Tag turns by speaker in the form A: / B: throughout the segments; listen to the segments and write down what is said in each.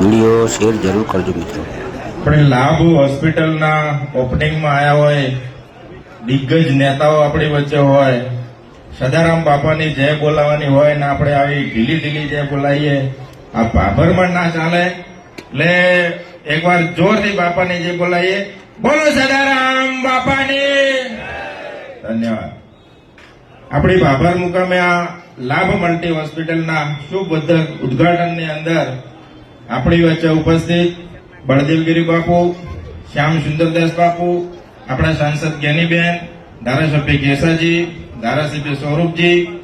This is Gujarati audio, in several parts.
A: વીડિયો શેર જરૂર કરજો મિત્રો.
B: આપણે લાભ હોસ્પિટલના ઓપનિંગમાં આવ્યા હોય, દિગ્ગજ નેતાઓ આપણી વચ્ચે હોય, સદારામ બાપાની જય બોલાવાની હોય ને આપણે આવી ઢીલી ઢીલી જય બોલાવીએ, આ ભાભરમાં ના ચાલે. એટલે એકવાર જોરથી બાપાની જય બોલાવીએ. બોલો સદારામ બાપાની. ધન્યવાદ. આપણી ભાભર મુકામે આ લાભ મલ્ટી હોસ્પિટલના શુભ ઉદઘાટનની અંદર આપણી વચ્ચે ઉપસ્થિત બળદેવગીરી બાપુ, શ્યામ સુંદરદાસ બાપુ, આપણા સાંસદ જ્ઞાનીબેન, ધારાસભ્ય કેસાજી, ધારાસભ્ય સ્વરૂપજી,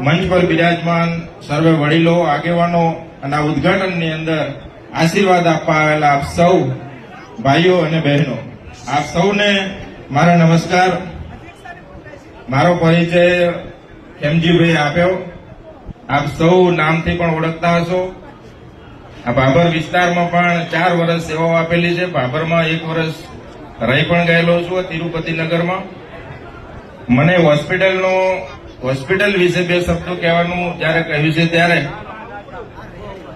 B: મંચ પર બિરાજમાન સર્વે વડીલો, આગેવાનો અને આ ઉદઘાટનની અંદર આશીર્વાદ આપવા આવેલા આપ સૌ ભાઈઓ અને બહેનો. આપ સૌને મારા નમસ્કાર. મારો પરિચય એમજીભાઈ આપ્યો. આપ સૌ નામથી પણ ઓળખતા હશો. આ ભાભર વિસ્તારમાં પણ ચાર વર્ષ સેવાઓ આપેલી છે. ભાભરમાં એક વર્ષ રહી પણ ગયેલો છું તિરુપતિ નગરમાં મને હોસ્પિટલનો, હોસ્પિટલ વિશે બે શબ્દો કહેવાનું જ્યારે કહ્યું છે ત્યારે.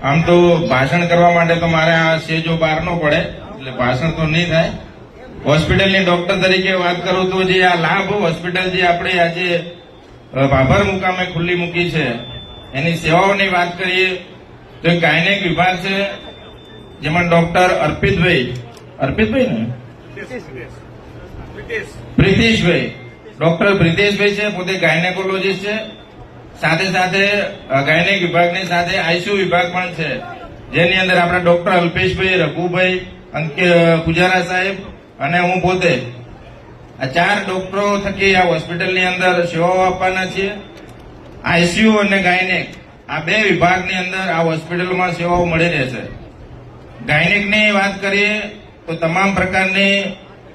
B: આમ તો ભાષણ કરવા માટે તો મારે આ સેજો બહાર ન પડે, એટલે ભાષણ તો નહીં થાય. હોસ્પિટલની ડોક્ટર તરીકે વાત કરું તો જે આ લાભ હોસ્પિટલ જે આપણે આજે ભાભર મુકામે ખુલ્લી મૂકી છે, એની સેવાઓની વાત કરીએ તો એક ગાયનેક વિભાગ છે, જેમાં ડોક્ટર અર્પિતભાઈ. અર્પિતભાઈ ને? પ્રિતેશભાઈ. ડોક્ટર પ્રિતેશભાઈ છે, પોતે ગાયનેકોલોજીસ્ટ છે. સાથે સાથે ગાયનેક વિભાગની સાથે આઈસીયુ વિભાગ પણ છે. જેની અંદર આપણા ડોક્ટર અલ્પેશભાઈ, રઘુભાઈ, અંકે પુજારા સાહેબ અને હું પોતે. આ ચાર ડોક્ટરો થકી આ હોસ્પિટલની અંદર સેવાઓ આપવાના છીએ. આઈસીયુ અને ગાયનેક. આ બે વિભાગની અંદર આ હોસ્પિટલમાં સેવાઓ મળી રહેશે ગાયનેકની વાત કરીએ તો તમામ પ્રકારની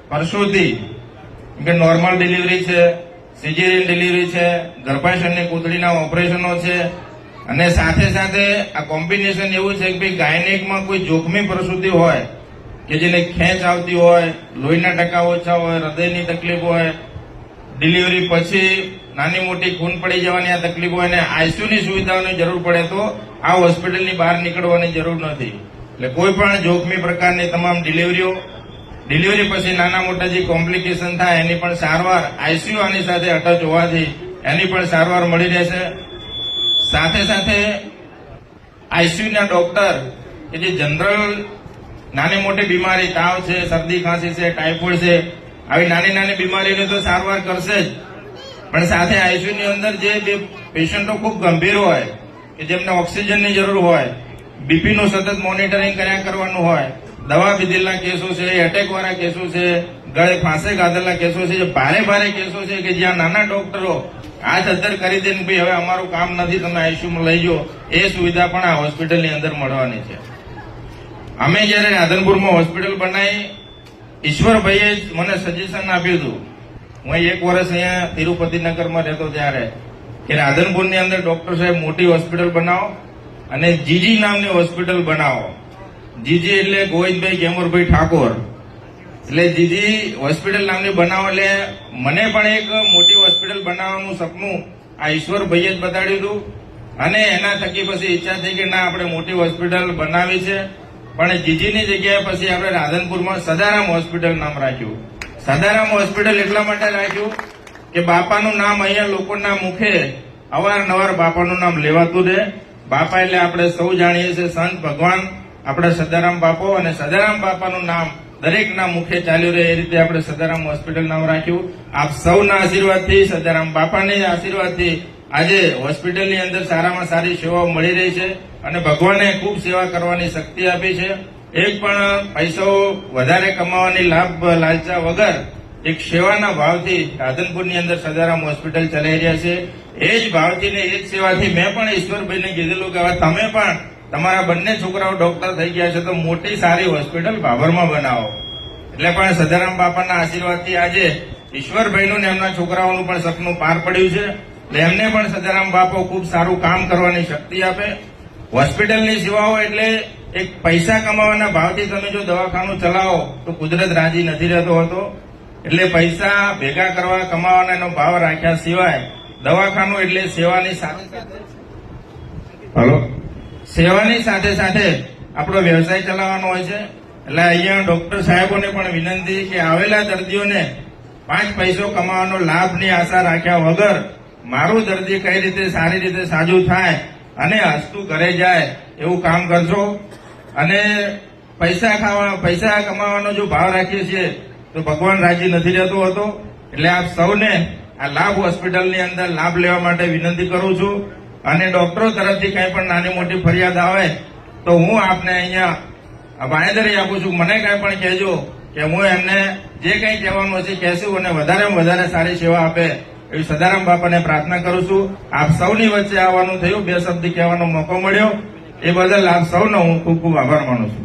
B: પ્રસૂતિ કે નોર્મલ ડિલિવરી છે, સિઝેરિયન ડિલિવરી છે, ગર્ભાશયની કૂતળીના ઓપરેશનો છે, અને સાથે સાથે આ કોમ્બિનેશન એવું છે કે ભાઈ ગાયનેકમાં કોઈ જોખમી પ્રસૂતિ હોય, કે જેને ખેંચ આવતી હોય, લોહીના ટકા ઓછા હોય, હૃદયની તકલીફ હોય ડિલિવરી પછી નાની મોટી ખૂન પડી જવાની આ તકલીફ અને આઈસીયુની સુવિધાઓની જરૂર પડે તો આ હોસ્પિટલની બહાર નીકળવાની જરૂર નથી. એટલે કોઈ પણ જોખમી પ્રકારની તમામ ડિલિવરીઓ, ડિલિવરી પછી નાના મોટા જે કોમ્પ્લિકેશન થાય એની પણ સારવાર આઈસીયુ આની સાથે અટચ હોવાથી એની પણ સારવાર મળી રહેશે. સાથે સાથે આઈસીયુના ડોક્ટર કે જે જનરલ નાની મોટી બીમારી, તાવ છે, શરદી, ખાંસી છે ટાઇફોઇડ છે આવી નાની નાની બીમારીની તો સારવાર કરશે જ. પણ સાથે આઈસીયુની અંદર જે બે પેશન્ટો ખૂબ ગંભીર હોય, કે જેમને ઓક્સિજનની જરૂર હોય બીપીનું સતત મોનિટરિંગ કર્યા કરવાનું હોય, દવા પીધેલા કેસો છે એટેકવાળા કેસો છે, ગળે ફાંસે ગાધેલા કેસો છે, જે ભારે ભારે કેસો છે કે જ્યાં નાના ડોક્ટરો આ અદ્ધર કરી દે ભાઈ હવે અમારું કામ નથી, તમે આઈસીયુમાં લઈ જાઓ. એ સુવિધા પણ આ હોસ્પિટલની અંદર મળવાની છે. અમે જ્યારે રાધનપુરમાં હોસ્પિટલ બનાવી ઈશ્વરભાઈએ મને સજેશન આપ્યું હતું. હું એક વર્ષ અહીંયા તિરુપતિ નગરમાં રહેતો ત્યારે. કે રાધનપુરની અંદર ડોક્ટર સાહેબ મોટી હોસ્પિટલ બનાવો અને જીજી નામની હોસ્પિટલ બનાવો. જીજી એટલે ગોવિંદભાઈ ગેમરભાઈ ઠાકોર. એટલે જીજી હોસ્પિટલ નામની બનાવો એટલે મને પણ એક મોટી હોસ્પિટલ બનાવવાનું સપનું આ ઈશ્વરભાઈએ જ બતાડ્યું હતું. અને એના થકી પછી ઈચ્છા થઈ કે ના, આપણે મોટી હોસ્પિટલ બનાવી છે. પણ જીજીની જગ્યાએ પછી આપણે રાધનપુરમાં સદારામ હોસ્પિટલ નામ રાખ્યું. સદારામ હોસ્પિટલ એટલા માટે રાખ્યું કે બાપાનું નામ અહીંયા લોકોના મુખે અવારનવાર બાપાનું નામ લેવાતું રહે. બાપા એટલે આપણે સૌ જાણીએ છીએ સંત ભગવાન, આપણા સદારામ બાપો અને સદારામ બાપાનું નામ દરેકના મુખે ચાલ્યું રહે એ રીતે આપણે સદારામ હોસ્પિટલ નામ રાખ્યું. આપ સૌના આશીર્વાદથી, સદારામ બાપાની આશીર્વાદથી આજે હોસ્પિટલની અંદર સારામાં સારી સેવાઓ મળી રહી છે અને ભગવાને ખૂબ સેવા કરવાની શક્તિ આપી છે. એક પણ પૈસો વધારે કમાવાની લાભ, લાલચા વગર એક સેવાના ભાવથી રાધનપુરની અંદર સદારામ હોસ્પિટલ ચલાઈ રહ્યા છે. એ જ ભાવથી ને એ જ સેવાથી મેં પણ ઈશ્વરભાઈને કીધેલું કે હવે તમે પણ તમારા બંને છોકરાઓ ડોક્ટર થઈ ગયા છે તો મોટી સારી હોસ્પિટલ ભાભરમાં બનાવો. એટલે પણ સદારામ બાપાના આશીર્વાદથી આજે ઈશ્વરભાઈનું ને એમના છોકરાઓનું પણ સપનું પાર પડ્યું છે. એમને પણ સદારામ બાપો ખૂબ સારું કામ કરવાની શક્તિ આપે. હોસ્પિટલની સેવાઓ એટલે એક પૈસા કમાવાના ભાવથી તમે જો દવાખાનું ચલાવો, તો કુદરત રાજી નથી રહેતો હતો. એટલે પૈસા ભેગા કરવા કમાવાના એનો ભાવ રાખ્યા સિવાય, દવાખાનું એટલે સેવાની સાથે હલો? સેવાની સાથે સાથે આપણો વ્યવસાય ચલાવવાનો હોય છે. એટલે અહીંયા ડોક્ટર સાહેબોને પણ વિનંતી કે આવેલા દર્દીઓને પાંચ પૈસો કમાવાનો લાભની આશા રાખ્યા વગર મારું દર્દી કઈ રીતે સારી રીતે સાજું થાય અને હસતું ઘરે જાય એવું કામ કરશો? અને પૈસા ખાવા પૈસા કમાવાનો જો ભાવ રાખીએ છીએ, તો ભગવાન રાજી નથી રહેતો હતો. એટલે આપ સૌને આ લાભ હોસ્પિટલની અંદર લાભ લેવા માટે વિનંતી કરું છું. અને ડોક્ટરો તરફથી કંઈ પણ નાની મોટી ફરિયાદ આવે, તો હું આપને અહીંયા બાંયધરી આપું છું. મને કંઈ પણ કહેજો કે હું એમને જે કંઈ કહેવાનું હશે, કહેશું અને વધારેમાં વધારે સારી સેવા આપે. એવી સદારામ બાપાને પ્રાર્થના કરું છું. આપ સૌની વચ્ચે આવવાનું થયું. બે શબ્દ કહેવાનો મોકો મળ્યો. એ બદલ આપ સૌનો હું ખૂબ ખૂબ આભાર માનું છું.